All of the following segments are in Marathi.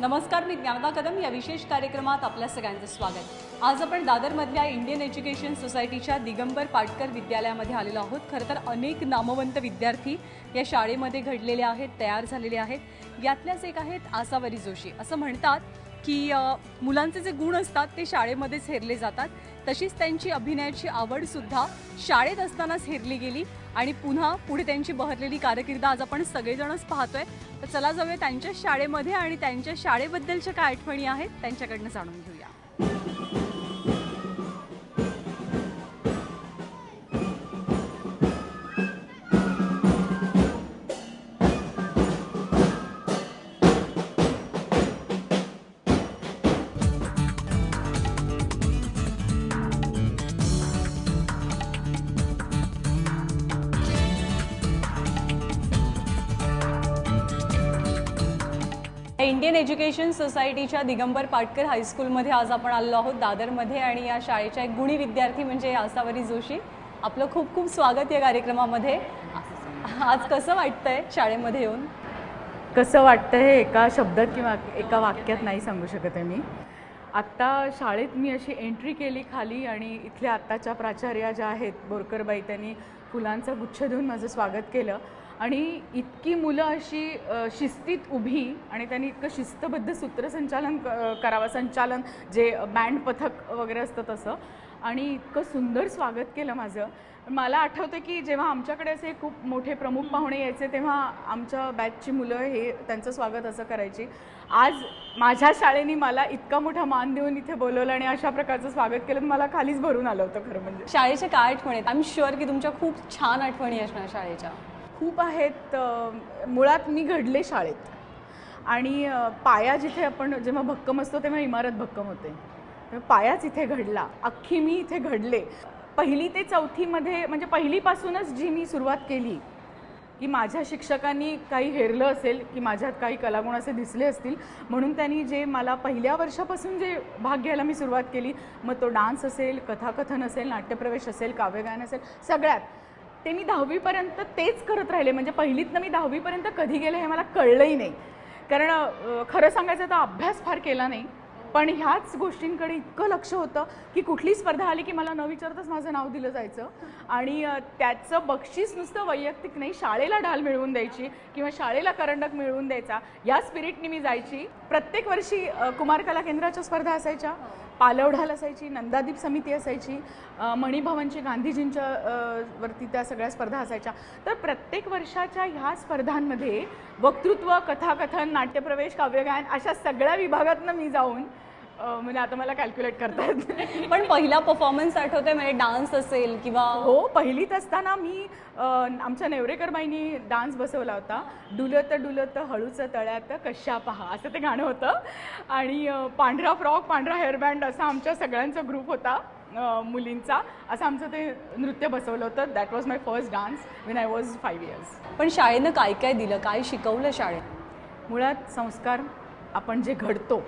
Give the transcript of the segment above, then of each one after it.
नमस्कार मी ज्ञानदा कदम. या विशेष कार्यक्रमात आपल्या सगळ्यांचं स्वागत. आज आपण दादरमधल्या इंडियन एज्युकेशन सोसायटीच्या दिगंबर पाटकर विद्यालयामध्ये आलेलो आहोत. खरं तर अनेक नामवंत विद्यार्थी या शाळेमध्ये घडलेले आहेत तयार झालेले आहेत. यातल्याच एक आहेत आसावरी जोशी. असं म्हणतात की मुलांचे जे गुण असतात ते शाळेमध्येच हेरले जातात. तशीच त्यांची अभिनयाची आवडसुद्धा शाळेत असतानाच हेरली गेली. आणि पुन्हा पुढे त्यांची बहरलेली कारकीर्द आज आपण सगळेजणच पाहतोय. तर चला जाऊया त्यांच्या शाळेमध्ये आणि त्यांच्या शाळेबद्दलच्या काय आठवणी आहेत त्यांच्याकडनं जाणून घेऊया. एज्युकेशन सोसायटीच्या दिगंबर पाटकर हायस्कूलमध्ये आज आपण आलो आहोत दादरमध्ये. आणि या शाळेच्या एक गुणी विद्यार्थी म्हणजे आसावरी जोशी. आपलं खूप खूप स्वागत या कार्यक्रमामध्ये. आज कसं वाटतंय शाळेमध्ये येऊन? कसं वाटतं हे एका शब्दात किंवा एका वाक्यात नाही सांगू शकत आहे मी. आत्ता शाळेत मी अशी एंट्री केली खाली आणि इथल्या आत्ताच्या प्राचार्या ज्या आहेत बोरकरबाई त्यांनी फुलांचा गुच्छ देऊन माझं स्वागत केलं. आणि इतकी मुलं अशी शिस्तीत उभी आणि त्यांनी इतकं शिस्तबद्ध सूत्रसंचालन क- करावं संचालन जे बँड पथक वगैरे असतं तसं. आणि इतकं सुंदर स्वागत केलं माझं. मला आठवतं की जेव्हा आमच्याकडे असे खूप मोठे प्रमुख पाहुणे यायचे तेव्हा आमच्या बॅचची मुलं हे त्यांचं स्वागत असं करायची. आज माझ्या शाळेने मला इतका मोठा मान देऊन इथे बोलवलं आणि अशा प्रकारचं स्वागत केलं मला खालीच भरून आलं होतं खरं म्हणजे. शाळेच्या काय आठवणी आहेत? आय एम शुअर की तुमच्या खूप छान आठवणी असणार शाळेच्या. खूप आहेत मुळात मी घडले शाळेत. आणि पाया जिथे आपण जेव्हा भक्कम असतो तेव्हा इमारत भक्कम होते. पायाच इथे घडला अख्खी मी इथे घडले. पहिली ते चौथीमध्ये म्हणजे पहिलीपासूनच जी मी सुरुवात केली की माझ्या शिक्षकांनी काही हेरलं असेल की माझ्यात काही कलागुण असे दिसले असतील म्हणून त्यांनी जे मला पहिल्या वर्षापासून जे भाग घ्यायला मी सुरुवात केली मग तो डान्स असेल कथाकथन असेल नाट्यप्रवेश असेल काव्यगायन असेल सगळ्यात. ते मी दहावीपर्यंत तेच करत राहिले. म्हणजे पहिलीतनं मी दहावीपर्यंत कधी गेले हे मला कळलंही नाही. कारण खरं सांगायचं तर अभ्यास फार केला नाही. पण ह्याच गोष्टींकडे इतकं लक्ष होतं की कुठली स्पर्धा आली की मला न विचारताच माझं नाव दिलं जायचं. आणि त्याचं बक्षीस नुसतं वैयक्तिक नाही शाळेला ढाल मिळवून द्यायची किंवा शाळेला करंडक मिळवून द्यायचा या स्पिरिटनी मी जायची. प्रत्येक वर्षी कुमार कला केंद्राच्या स्पर्धा असायच्या. पालवढाल असायची नंदादीप समिती असायची मणिभवनची गांधीजींच्या वरती त्या सगळ्या स्पर्धा असायच्या. तर प्रत्येक वर्षाच्या ह्या स्पर्धांमध्ये वक्तृत्व कथाकथन नाट्यप्रवेश काव्यगायन अशा सगळ्या विभागातनं मी जाऊन म्हणजे आता मला कॅल्क्युलेट करता येत नाही पण पहिला परफॉर्मन्स आठवतोय म्हणजे डान्स असेल किंवा हो पहिलीत असताना मी आमच्या नेवरेकरबाईंनी डान्स बसवला होता. डुलत डुलत हळूच तळ्यात कशा पहा असं ते गाणं होतं. आणि पांढरा फ्रॉक पांढरा हेअरबँड असा आमच्या सगळ्यांचा ग्रुप होता मुलींचा. असं आमचं ते नृत्य बसवलं होतं. That was my first dance when I was five years पण शाळेनं काय काय दिलं? काय शिकवलं शाळेत मुळात संस्कार आपण जे घडतो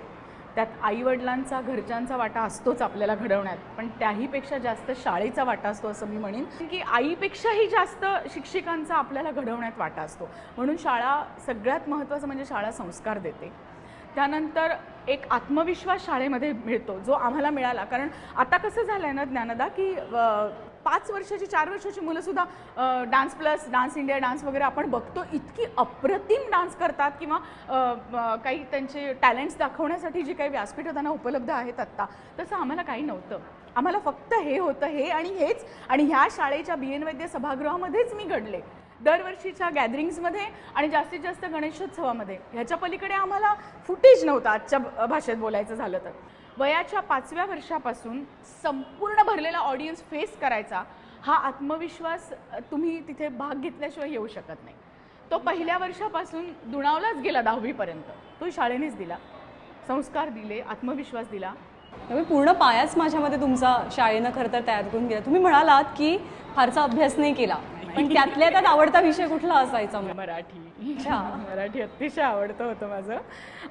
त्यात आईवडिलांचा घरच्यांचा वाटा असतोच आपल्याला घडवण्यात. पण त्याहीपेक्षा जास्त शाळेचा वाटा असतो असं मी म्हणेन. की आईपेक्षाही जास्त शिक्षिकांचा आपल्याला घडवण्यात वाटा असतो. म्हणून शाळा सगळ्यात महत्त्वाचं म्हणजे शाळा संस्कार देते. त्यानंतर एक आत्मविश्वास शाळेमध्ये मिळतो जो आम्हाला मिळाला. कारण आता कसं झालं आहे ना ज्ञानदा की पाच वर्षाची चार वर्षाची मुलंसुद्धा dance plus dance India dance वगैरे आपण बघतो इतकी अप्रतिम डान्स करतात किंवा काही त्यांचे टॅलेंट्स दाखवण्यासाठी जी काही व्यासपीठं त्यांना उपलब्ध आहेत आत्ता तसं आम्हाला काही नव्हतं. आम्हाला फक्त हे होतं हे आणि हेच. आणि ह्या शाळेच्या बी एन वैद्य सभागृहामध्येच मी घडले. दरवर्षीच्या गॅदरिंग्समध्ये आणि जास्तीत जास्त गणेशोत्सवामध्ये. ह्याच्या पलीकडे आम्हाला फुटेज नव्हतं आजच्या भाषेत बोलायचं झालं तर. वयाच्या पाचव्या वर्षापासून संपूर्ण भरलेला ऑडियन्स फेस करायचा हा आत्मविश्वास तुम्ही तिथे भाग घेतल्याशिवाय येऊ शकत नाही. तो पहिल्या वर्षापासून दुणावलाच गेला दहावीपर्यंत. तो शाळेनेच दिला. संस्कार दिले आत्मविश्वास दिला. त्यामुळे पूर्ण पायाच माझ्यामध्ये तुमचा शाळेनं खरं तर तयार करून गेला तुम्ही म्हणालात की फारसा अभ्यास नाही केला. पण त्यातल्या त्यात आवडता विषय कुठला असायचा? मराठी. मराठी अतिशय आवडतं होतं माझं.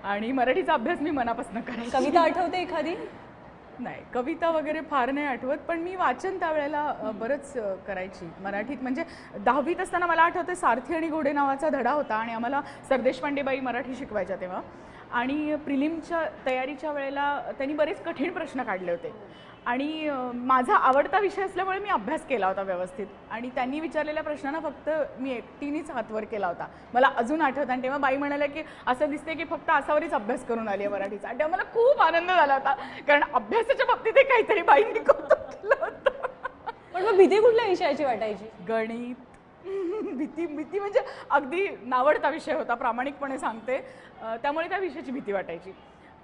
आणि मराठीचा अभ्यास मी मनापासून करायची. कविता आठवते एखादी? नाही कविता वगैरे फार नाही आठवत पण मी वाचन त्यावेळेला बरंच करायची. मराठीत म्हणजे दहावीत असताना मला आठवते सारथी आणि घोडे नावाचा धडा होता आणि आम्हाला सरदेशपांडेबाई मराठी शिकवायच्या तेव्हा. आणि प्रिलिमच्या तयारीच्या वेळेला त्यांनी बरेच कठीण प्रश्न काढले होते. आणि माझा आवडता विषय असल्यामुळे मी अभ्यास केला होता व्यवस्थित. आणि त्यांनी विचारलेल्या प्रश्नांना फक्त मी एकटीनेच हातवर केला होता. मला अजून आठवतं आणि तेव्हा बाई म्हणाल्या की असं दिसते की फक्त असावरच अभ्यास करून आली आहे मराठीचा. आणि तेव्हा मला खूप आनंद झाला होता. कारण अभ्यासाच्या बाबतीत काहीतरी बाईंनी कौतुक केलं होतं. पण मग भीती कुठल्या विषयाची वाटायची? गणित. भीती भीती म्हणजे अगदी नावडता विषय होता प्रामाणिकपणे सांगते. त्यामुळे त्या विषयाची भीती वाटायची.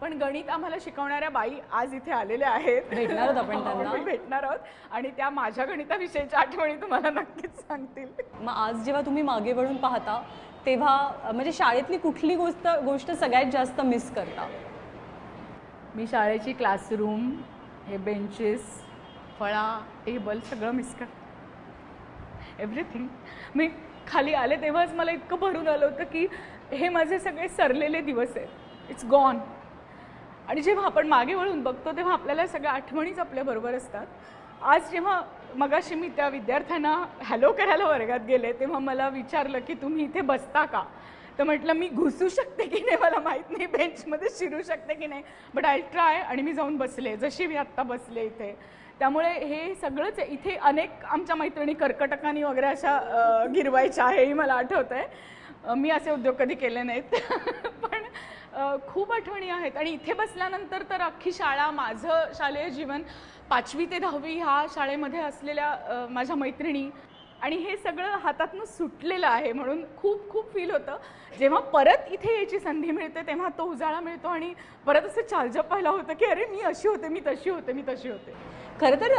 पण गणित आम्हाला शिकवणाऱ्या बाई आज इथे आलेल्या आहेत. भेटणार आहोत आपण त्यांना. भेटणार आहोत. आणि त्या माझ्या गणिताविषयीच्या आठवणी तुम्हाला नक्कीच सांगतील. मग आज जेव्हा तुम्ही मागे वळून पाहता तेव्हा अ, म्हणजे शाळेतली कुठली गोष्ट गोष्ट सगळ्यात जास्त मिस करता? मी शाळेची क्लासरूम हे बेंचेस फळा टेबल सगळं मिस कर एव्हरीथिंग मी खाली आले तेव्हाच मला इतकं भरून आलं होतं की हे माझे सगळे सरलेले दिवस आहेत. इट्स गॉन आणि जेव्हा आपण मागे वळून बघतो तेव्हा आपल्याला सगळ्या आठवणीच आपल्याबरोबर असतात. आज जेव्हा मगाशी मी त्या विद्यार्थ्यांना हॅलो करायला वर्गात गेले तेव्हा मला विचारलं की तुम्ही इथे बसता का? तर म्हटलं मी घुसू शकते की नाही? मला माहीत नाही बेंचमध्ये शिरू शकते की नाही. बट आय ट्राय आणि मी जाऊन बसले जशी मी आत्ता बसले इथे. त्यामुळे हे सगळंच इथे अनेक आमच्या मैत्रिणी कर्कटकांनी वगैरे अशा गिरवायच्या हेही मला आठवत आहे मी असे उद्योग कधी केले नाहीत. खूप आठवणी आहेत. आणि इथे बसल्यानंतर तर अख्खी शाळा माझं शालेय जीवन पाचवी ते दहावी ह्या शाळेमध्ये असलेल्या माझ्या मैत्रिणी. आणि हे सगळं हातातनं सुटलेलं आहे म्हणून खूप खूप फील होतं. जेव्हा परत इथे यायची संधी मिळते तेव्हा तो उजाळा मिळतो आणि परत असं चालजप व्हायला होतं की अरे मी अशी होते मी तशी होते मी तशी होते. खरं तर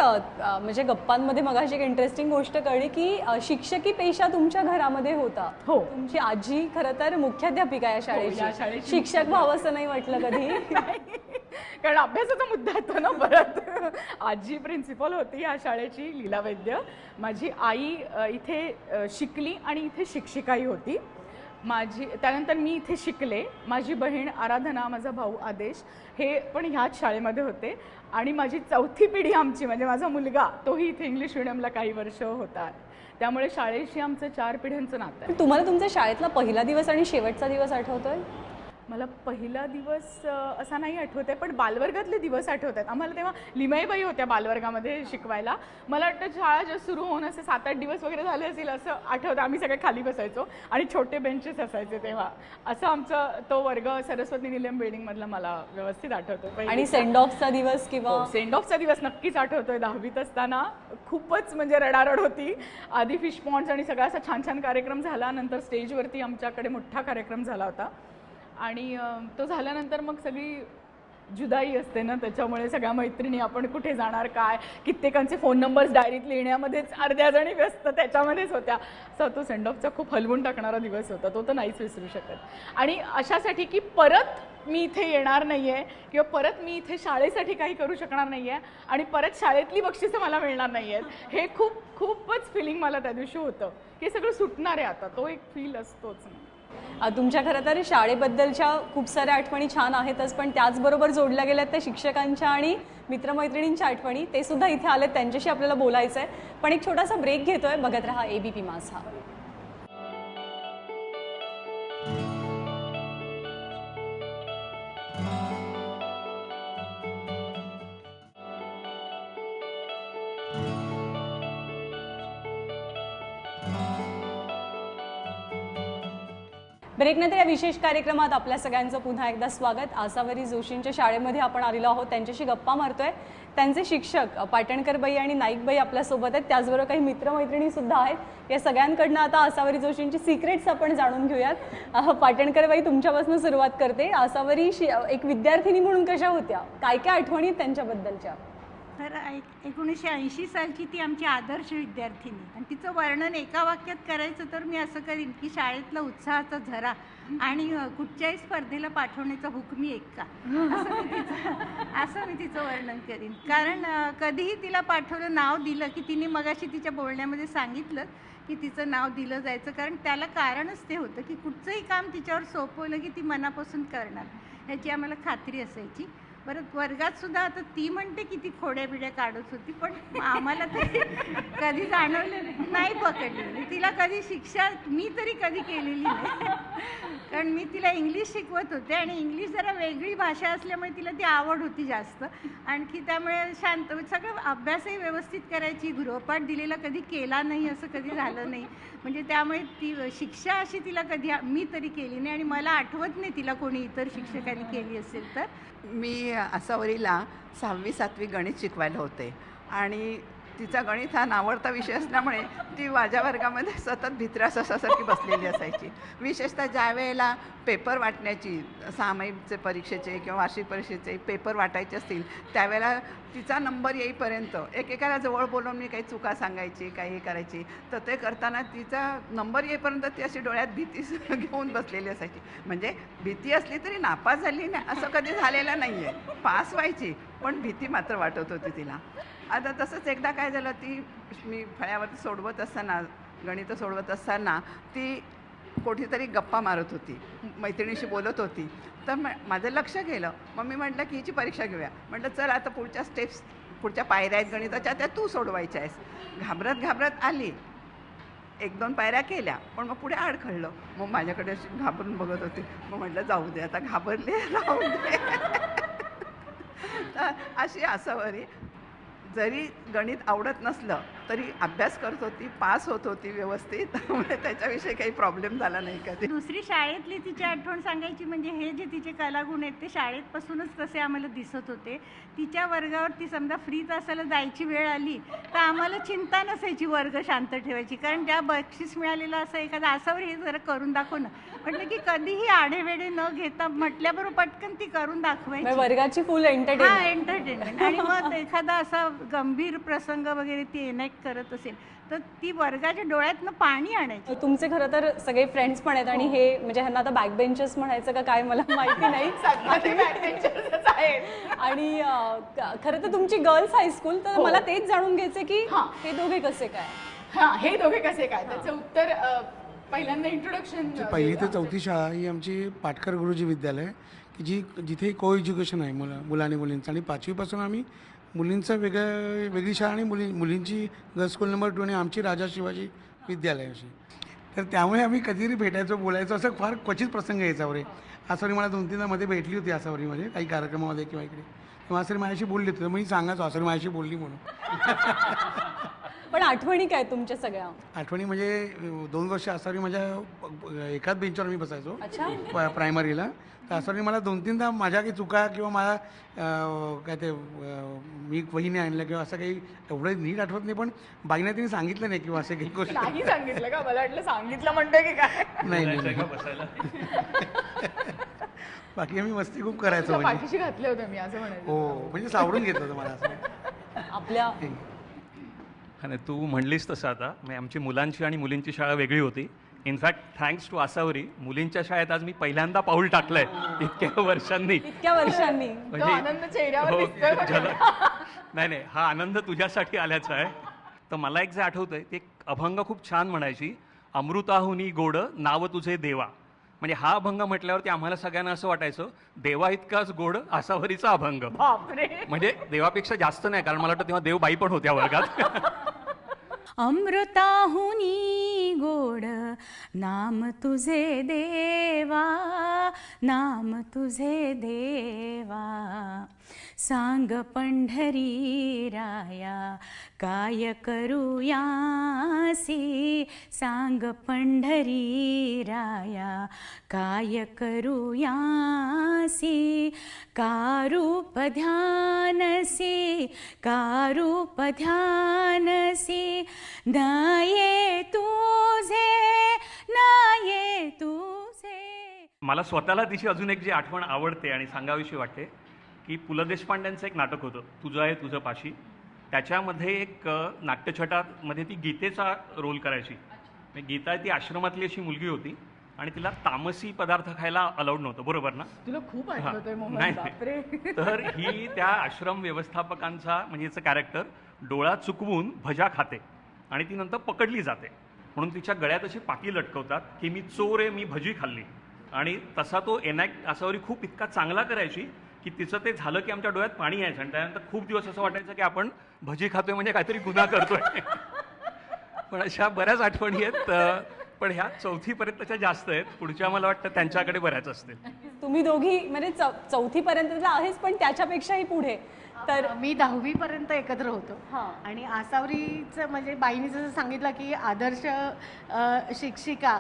म्हणजे गप्पांमध्ये मगाशी एक इंटरेस्टिंग गोष्ट कळली की शिक्षकी पेशा तुमच्या घरामध्ये होता. हो. तुमची आजी खरं तर मुख्याध्यापिका या हो, शाळेची शाळेची शिक्षक व्हावं असं नाही वाटलं कधी? कारण अभ्यासाचा मुद्दा येतो ना परत. आजी प्रिन्सिपल होती या शाळेची लीला वैद्य माझी आई इथे शिकली आणि इथे शिक्षिकाही होती. माझी त्यानंतर मी इथे शिकले. माझी बहीण आराधना माझा भाऊ आदेश हे पण ह्याच शाळेमध्ये होते. आणि माझी चौथी पिढी आमची म्हणजे माझा मुलगा तोही इथे इंग्लिश मिडियमला काही वर्ष होता. त्यामुळे शाळेशी आमचं चार पिढ्यांचं नातं आहे. तुम्हाला तुमच्या शाळेतला पहिला दिवस आणि शेवटचा दिवस आठवतोय? मला पहिला दिवस असा नाही आठवत आहे पण बालवर्गातले दिवस आठवत आहेत. आम्हाला तेव्हा लिमाईबाई होत्या बालवर्गामध्ये शिकवायला. मला वाटतं शाळा जे सुरू होऊन असे सात आठ दिवस वगैरे झाले असेल असं आठवतं. आम्ही सगळे खाली बसायचो आणि छोटे बेंचेस असायचे तेव्हा. असं आमचं तो वर्ग सरस्वती निलम बिल्डिंगमधला मला व्यवस्थित आठवतो आणि सेंड ऑफचा दिवस किंवा सेंड ऑफचा दिवस नक्कीच आठवतोय. दहावीत असताना खूपच म्हणजे रडारड होती. आधी फिश पॉन्ड्स आणि सगळा असा छान छान कार्यक्रम झाला. नंतर स्टेजवरती आमच्याकडे मोठा कार्यक्रम झाला होता. आणि तो झाल्यानंतर मग सगळी जुदाई असते ना त्याच्यामुळे सगळ्या मैत्रिणी आपण कुठे जाणार काय? कित्येकांचे फोन नंबर्स डायरीत लिहिण्यामध्येच अर्ध्या जणी व्यस्त त्याच्यामध्येच होत्या. असा तो सेंड ऑफचा खूप हलवून टाकणारा दिवस होता. तो तर नाहीच विसरू शकत. आणि अशासाठी की परत मी इथे येणार नाही आहे किंवा परत मी इथे शाळेसाठी काही करू शकणार नाही आहे आणि परत शाळेतली बक्षिसं मला मिळणार नाही आहेत हे खूप खूपच फिलिंग मला त्या दिवशी होतं. की हे सगळं सुटणार आहे आता. तो एक फील असतोच. तुमच्या खरं तर शाळेबद्दलच्या खूप साऱ्या आठवणी छान आहेतच पण त्याचबरोबर जोडल्या गेल्यात त्या शिक्षकांच्या आणि मित्रमैत्रिणींच्या आठवणी ते सुद्धा इथे आलेत त्यांच्याशी आपल्याला बोलायचं आहे पण एक छोटासा ब्रेक घेतोय. बघत राहा एबीपी माझा ब्रेकनंतर या विशेष कार्यक्रमात आपल्या सगळ्यांचं पुन्हा एकदा स्वागत. आसावरी जोशींच्या शाळेमध्ये आपण आलेलो आहोत. त्यांच्याशी गप्पा मारतोय. त्यांचे शिक्षक पाटणकर पाटणकरबाई आणि नाईकबाई आपल्यासोबत आहेत. त्याचबरोबर काही मित्रमैत्रिणी सुद्धा आहेत. या सगळ्यांकडनं आता आसावरी जोशींची सिक्रेट्स आपण जाणून घेऊयात. पाटणकर पाटणकरबाई तुमच्यापासून सुरुवात करते. आसावरी एक विद्यार्थिनी म्हणून कशा होत्या? काय काय आठवणी आहेत त्यांच्याबद्दलच्या? तर एक- एकोणीसशे ऐंशी सालची ती आमची आदर्श विद्यार्थिनी. आणि तिचं वर्णन एका वाक्यात करायचं तर मी असं करीन की शाळेतला उत्साहाचा झरा आणि कुठच्याही स्पर्धेला पाठवण्याचा हुकमी एक्का असं मी तिचं असं मी तिचं वर्णन करीन. कारण कधीही तिला पाठवलं नाव दिलं की तिने मगाशी तिच्या बोलण्यामध्ये सांगितलं की तिचं नाव दिलं जायचं. कारण त्याला कारणच ते होतं की कुठचंही काम तिच्यावर सोपवलं की ती मनापासून करणार. याची आम्हाला खात्री असायची. परत वर्गात सुद्धा आता ती म्हणते की ती खोड्या बिड्या काढत होती पण आम्हाला ते कधी जाणवलं नाही. पकडले तिला कधी शिक्षा मी तरी कधी केलेली नाही. कारण मी तिला इंग्लिश शिकवत होते आणि इंग्लिश जरा वेगळी भाषा असल्यामुळे तिला ती आवड होती जास्त. आणखी त्यामुळे शांत सगळं अभ्यासही व्यवस्थित करायची गृहपाठ दिलेला कधी केला नाही असं कधी झालं नाही. म्हणजे त्यामुळे ती शिक्षा अशी तिला कधी मी तरी केली नाही आणि मला आठवत नाही तिला कोणी इतर शिक्षकांनी केली असेल तर. मी आसावरीला सहावी सातवी गणित शिकवायला होते. आणि तिचा गणित हा नावडता विषय असल्यामुळे ती माझ्या वर्गामध्ये सतत भित्र्या बसलेली असायची. विशेषतः ज्या वेळेला पेपर वाटण्याची सामायिकचे परीक्षेचे किंवा वार्षिक परीक्षेचे पेपर वाटायचे असतील त्यावेळेला तिचा नंबर येईपर्यंत एकेकाला जवळ बोलवून मी काही चुका सांगायची काही हे करायची तर ते करताना तिचा नंबर येईपर्यंत ती अशी डोळ्यात भीती घेऊन बसलेली असायची. म्हणजे भीती असली तरी नापास झाली नाही असं कधी झालेलं नाही आहे पास व्हायची पण भीती मात्र वाटत होती तिला. आता तसंच एकदा काय झालं ती मी फळ्यावरती सोडवत असताना गणितं सोडवत असताना ती कुठेतरी गप्पा मारत होती मैत्रिणीशी बोलत होती. तर म माझं लक्ष गेलं. मग मी म्हटलं की हिची परीक्षा घेऊया. म्हटलं चल आता पुढच्या स्टेप्स पुढच्या पायऱ्या आहेत गणिताच्या त्या तू सोडवायच्या आहेस. घाबरत घाबरत आली. एक दोन पायऱ्या केल्या पण मग पुढे अडखळलं मग माझ्याकडे अशी घाबरून बघत होती. मग म्हटलं जाऊ दे आता घाबरले राहू दे. अशी अशी असावरी जरी गणित आवडत नसलं तरी अभ्यास करत होती पास होत होती व्यवस्थित. त्यामुळे त्याच्याविषयी काही प्रॉब्लेम झाला नाही कधी. दुसरी शाळेतली तिची आठवण सांगायची म्हणजे हे जे तिचे कलागुण आहेत ते शाळेतपासूनच तसे आम्हाला दिसत होते. तिच्या वर्गावर ती समजा फ्री तासाला जायची वेळ आली तर आम्हाला चिंता नसायची वर्ग शांत ठेवायची. कारण त्या बक्षीस मिळालेलं असं एखादं असावर हे जरा करून दाखव ना. म्हटलं की कधीही आढेवेढे न घेता म्हटल्याबरोबर पटकन ती करून दाखवायची. वर्गाची फुल हा एंटरटेन एंटरटेनमेंट आणि मग एखादा असा गंभीर प्रसंग वगैरे ती एनॅक्ट करत असेल तर ती वर्गाच्या डोळ्यातनं पाणी आणायची. तुमचे खरं तर सगळे फ्रेंड्स पण आहेत आणि हे. म्हणजे ह्यांना आता बॅक बेंचर्स म्हणायचं का काय मला माहिती नाही. सगळे backbenchers आहेत. आणि खरं तर तुमची गर्ल्स हायस्कूल तर हो. मला तेच जाणून घ्यायचे की हां. हे दोघे कसे काय? हा हे दोघे कसे काय? त्याचं उत्तर पहिल्यांदा इंट्रोडक्शन पहिली ते चौथी शाळा ही आमची पाटकर गुरुजी विद्यालय की जी जिथे को एज्युकेशन आहे मुलं मुलं आणि मुलींचं. आणि पाचवीपासून आम्ही मुलींचं वेगळं वेगळी शाळा आणि मुली मुलींची गर्ल्स स्कूल नंबर टू आणि आमची राजा शिवाजी विद्यालय अशी. तर त्यामुळे आम्ही कधीतरी भेटायचो बोलायचो असं फार क्वचित प्रसंग यायचा वरे. आसावरी मला दोन तीनदा मध्ये भेटली होती आसावरीमध्ये काही कार्यक्रमामध्ये किंवा इकडे. तेव्हा आसावरी माझ्याशी बोलली होती तर मी सांगायचो आसावरी माझ्याशी बोलली म्हणून. पण आठवणी काय तुमच्या सगळ्या? आठवणी म्हणजे दोन वर्ष आसावरी माझ्या एकाच बेंचवर मी बसायचो प्रायमरीला असं मला दोन तीनदा माझ्या काही चुका किंवा मला काय ते मी वहिनी आणलं किंवा असं काही एवढं नीट आठवत नाही पण बाईने तिने सांगितलं नाही किंवा असं काही गोष्ट. नाही सांगितलं का? मला वाटलं सांगितलं म्हणतोय की काय? नाही नाही नाही. बाकी आम्ही मस्ती खूप करायचो म्हणजे. पाठीशी घातले होते मी असं म्हणायचं. हो म्हणजे सावरून घेतलं होतं मला असं. आपल्या आणि तू म्हणलीस तसं आता म्हणजे आमची मुलांची आणि मुलींची शाळा वेगळी होती. इनफॅक्ट थँक्स टू आसावरी मुलींच्या शाळेत आज मी पहिल्यांदा पाऊल टाकलंय. इतक्या वर्षांनी. इतक्या वर्षांनी. तो आनंद चेहऱ्यावर हो, दिसतोय बघा. ज्याला- नाही नाही हा आनंद तुझ्यासाठी आल्याचा आहे. तर मला एक जे आठवतंय ते एक अभंग खूप छान म्हणायची. अमृताहुनी गोड नाव तुझे देवा. म्हणजे हा अभंग म्हटल्यावरती आम्हाला सगळ्यांना असं वाटायचं देवा इतकाच गोड आसावरीचा अभंग. बापरे. म्हणजे देवापेक्षा जास्त नाही कारण मला वाटतं तेव्हा देव बाई पण होत्या वर्गात. अमृताहुनी गोड नाम तुझे देवा नाम तुझे देवा. सांग पंढरी राया काय करूयासी सांग पंढरी राया काय करूयासी कारूप ध्यानसी कारूप ध्यानसी नाये तुझे नाये तुझे. मला स्वतःला तिची अजून एक जी आठवण आवडते आणि सांगावीशी वाटते की पु ल देशपांड्यांचं एक नाटक होतं तुझं आहे तुझं पाशी. त्याच्यामध्ये एक नाट्यछटामध्ये ती गीतेचा रोल करायची. म्हणजे गीता ती आश्रमातली अशी मुलगी होती आणि तिला तामसी पदार्थ खायला अलाउड नव्हतं बरोबर ना? तुला खूप नाही. तर ही त्या आश्रम व्यवस्थापकांचा म्हणजे कॅरेक्टर डोळा चुकवून भजा खाते आणि ती नंतर पकडली जाते. म्हणून तिच्या गळ्यात अशी पाकी लटकवतात की मी चोर आहे मी भजी खाल्ली. आणि तसा तो एनॅक्ट असावरी खूप इतका चांगला करायची की तिचं ते झालं की आमच्या डोळ्यात पाणी यायचं. आणि त्यानंतर खूप दिवस असं वाटायचं की आपण भजी खातोय म्हणजे काहीतरी गुन्हा करतोय. पण अशा बऱ्याच आठवणी आहेत पण ह्या चौथीपर्यंतच्या जास्त आहेत. पुढच्या मला वाटतं त्यांच्याकडे बऱ्याच असतील. तुम्ही दोघी म्हणजे चौथीपर्यंत आहेच पण त्याच्यापेक्षाही पुढे. तर मी दहावी पर्यंत एकत्र होतो हां. आणि आसावरीचं म्हणजे बाईने जसं सांगितलं की आदर्श शिक्षिका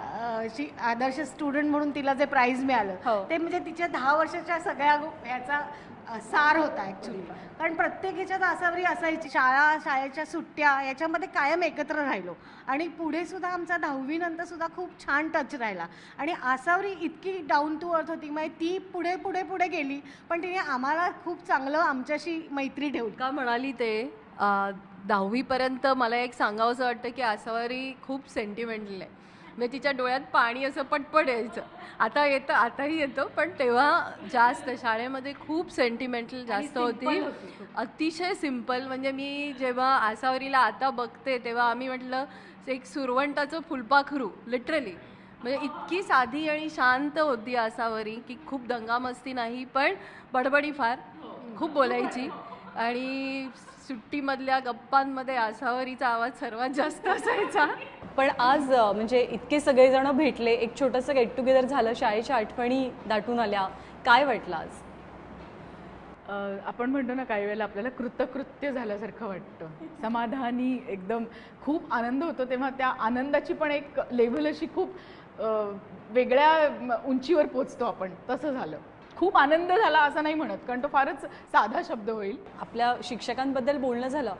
शि- आदर्श स्टुडंट म्हणून तिला जे प्राइज हो. मिळालं ते म्हणजे तिच्या दहा वर्षाच्या सगळ्या ह्याचा सार होता ॲक्च्युली कारण प्रत्येक ह्याच्यात आसावरी असायची. शाळा शाळेच्या सुट्ट्या याच्यामध्ये कायम एकत्र राहिलो. आणि पुढे सुद्धा आमचा दहावीनंतरसुद्धा सुद्धा खूप छान टच राहिला. आणि आसावरी इतकी डाऊन टू अर्थ होती. म्हणजे ती पुढे पुढे पुढे गेली. पण तिने आम्हाला खूप चांगलं आमच्याशी मैत्री ठेवली. का म्हणाली ते? दहावीपर्यंत मला एक सांगावंसं वाटतं की आसावरी खूप सेंटिमेंटल आहे. म्हणजे तिच्या डोळ्यात पाणी असं पटपट यायचं. आता येतं आताही येतं पण तेव्हा जास्त शाळेमध्ये खूप सेंटिमेंटल जास्त होती. अतिशय सिंपल म्हणजे मी जेव्हा आसावरीला आता बघते तेव्हा आम्ही म्हटलं एक सुरवंटाचं फुलपाखरू लिटरली म्हणजे इतकी साधी आणि शांत होती आसावरी की खूप दंगामस्ती नाही पण बडबडी फार खूप बोलायची. आणि सुट्टीमधल्या गप्पांमध्ये आसावरीचा आवाज सर्वात जास्त असायचा. पण आज म्हणजे इतके सगळेजण भेटले एक छोटंसं गेट टुगेदर झालं शाळेच्या आठवणी दाटून आल्या. काय वाटलं आज? आपण म्हणतो ना काही वेळेला आपल्याला कृतकृत्य झाल्यासारखं वाटतं. समाधानी एकदम खूप आनंद होतो तेव्हा त्या आनंदाची पण एक लेव्हल अशी खूप वेगळ्या उंचीवर पोचतो आपण. तसं झालं. खूप आनंद झाला असं नाही म्हणत कारण तो फारच साधा शब्द होईल. आपल्या शिक्षकांबद्दल बोलणं झालं.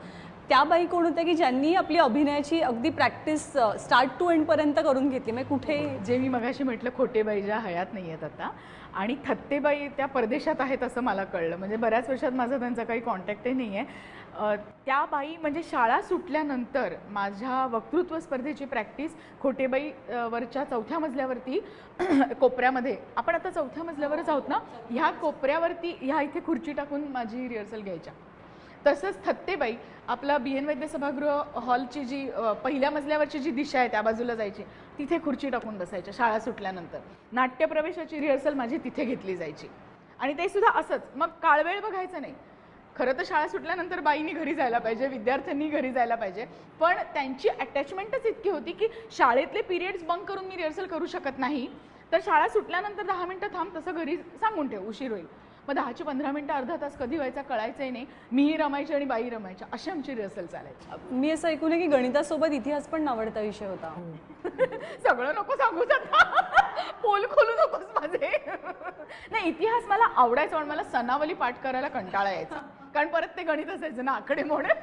त्या बाई कोण होत्या की ज्यांनी आपली अभिनयाची अगदी प्रॅक्टिस स्टार्ट टू एंडपर्यंत करून घेतली? म्हणजे कुठे? जे मी मगाशी म्हटलं खोटेबाई ज्या हयात नाही आहेत आता आणि थत्तेबाई त्या परदेशात आहेत असं मला कळलं. म्हणजे बऱ्याच वर्षात माझा त्यांचा काही कॉन्टॅक्टही नाही आहे त्या बाई म्हणजे शाळा सुटल्यानंतर माझ्या वक्तृत्व स्पर्धेची प्रॅक्टिस खोटेबाई वरच्या चौथ्या मजल्यावरती कोपऱ्यामध्ये आपण आता चौथ्या मजल्यावरच आहोत ना? ह्या कोपऱ्यावरती ह्या इथे खुर्ची टाकून माझी रिहर्सल घ्यायच्या. तसंच थत्तेबाई आपला बी एन वैद्य सभागृह हॉलची जी पहिल्या मजल्यावरची जी दिशा आहे त्या बाजूला जायची तिथे खुर्ची टाकून बसायच्या शाळा सुटल्यानंतर. नाट्यप्रवेशाची रिहर्सल माझी तिथे घेतली जायची. आणि ते सुद्धा असंच. मग काळवेळ बघायचं नाही. खरं तर शाळा सुटल्यानंतर बाईंनी घरी जायला पाहिजे विद्यार्थ्यांनी घरी जायला पाहिजे. पण त्यांची अटॅचमेंटच इतकी होती की शाळेतले पिरियड्स बंक करून मी रिहर्सल करू शकत नाही. तर शाळा सुटल्यानंतर दहा मिनटं थांब तसं घरी सांगून ठेव उशीर होईल. मग दहाची पंधरा मिनटं अर्धा तास कधी व्हायचा कळायचंही नाही. मीही रमायची आणि बाई रमायच्या अशी आमची रिहर्सल चालायची. मी असं ऐकून की गणितासोबत इतिहास पण आवडता विषय होता. सगळं नको आता पोल खोलू नकोस माझे. नाही इतिहास मला आवडायचा पण मला सनावली पाठ करायला कंटाळा यायचा. कारण परत ते गणित असायचं ना आकडे मोडे.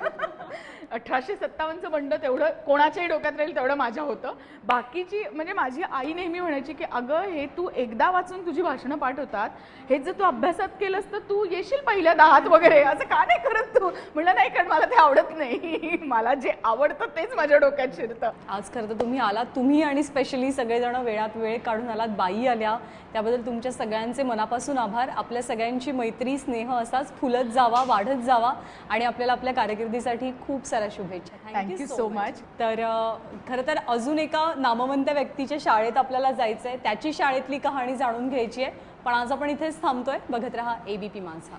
अठराशे सत्तावन्नचं बंड तेवढं कोणाच्याही डोक्यात राहील तेवढं माझ्या होतं. बाकीची म्हणजे माझी आई नेहमी म्हणायची की अगं हे तू एकदा वाचून तुझी भाषणं पाठ होतात. हे जर तू अभ्यासात केलंस तर तू येशील पहिल्या दहात वगैरे. असं का नाही करत तू? म्हणलं नाही कारण मला ते आवडत नाही. मला जे आवडतं तेच माझ्या डोक्यात शिरतं. आज खरं तर तुम्ही आलात तुम्ही आणि स्पेशली सगळेजण वेळात वेळ काढून आलात बाई आल्या. त्याबद्दल तुमच्या सगळ्यांचे मनापासून आभार. आपल्या सगळ्यांची मैत्री स्नेह असाच फुलत जावा वाढत जावा आणि आपल्याला आपल्या कारकिर्दीसाठी खूप साऱ्या शुभेच्छा. You so much. तर खरं तर अजून एका नामवंत व्यक्तीच्या शाळेत आपल्याला जायचं आहे त्याची शाळेतली कहाणी जाणून घ्यायची आहे. पण आज आपण इथेच थांबतोय. बघत रहा एबीपी माझा